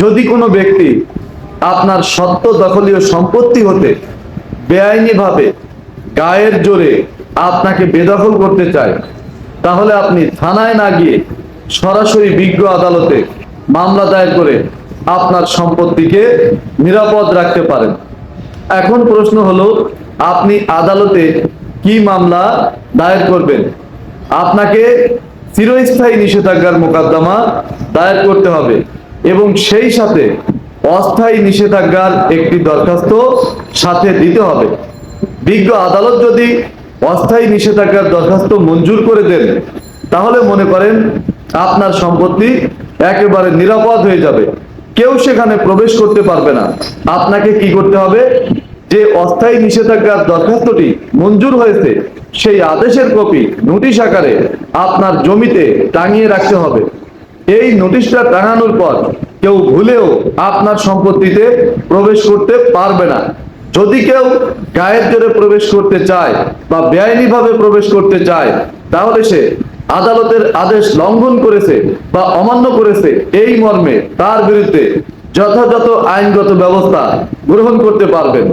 যদি কোনো ব্যক্তি আপনার সত্য দখলীয় সম্পত্তি হতে বেআইনিভাবে গায়ের জোরে আপনাকে বেদখল করতে চায়, তাহলে আপনি থানায় না গিয়ে সরাসরি বিজ্ঞ আদালতে মামলা দায়ের করে আপনার সম্পত্তিকে নিরাপদ রাখতে পারেন। এখন প্রশ্ন হলো, আপনি আদালতে কি মামলা দায়ের করবেন? আপনাকে চিরস্থায়ী নিষেধাজ্ঞার মোকদ্দমা দায়ের করতে হবে। এবং সেই সাথে অস্থায়ী নিষেধাজ্ঞার একটি দরখাস্ত সাথে দিতে হবে। বিজ্ঞ আদালত যদি অস্থায়ী নিষেধাজ্ঞার দরখাস্ত মঞ্জুর করে দেন, তাহলে মনে করেন আপনার সম্পত্তি একেবারে নিরাপদ হয়ে যাবে। কেউ সেখানে প্রবেশ করতে পারবে না। আপনাকে কি করতে হবে? যে অস্থায়ী নিষেধাজ্ঞার দরখাস্তটি মঞ্জুর হয়েছে, সেই আদেশের কপি, নোটিশ আকারে আপনার জমিতে টাঙিয়ে রাখতে হবে। এই নোটিশটা টাঙানোর পর কেউ ভুলেও আপনার সম্পত্তিতে প্রবেশ করতে পারবে না। যদি কেউ গায়ের জোরে প্রবেশ করতে চায় বা বেআইনিভাবে প্রবেশ করতে চায়, তাহলে সে আদালতের আদেশ লঙ্ঘন করেছে বা অমান্য করেছে এই মর্মে তার বিরুদ্ধে যথাযথ আইনগত ব্যবস্থা গ্রহণ করতে পারবেন।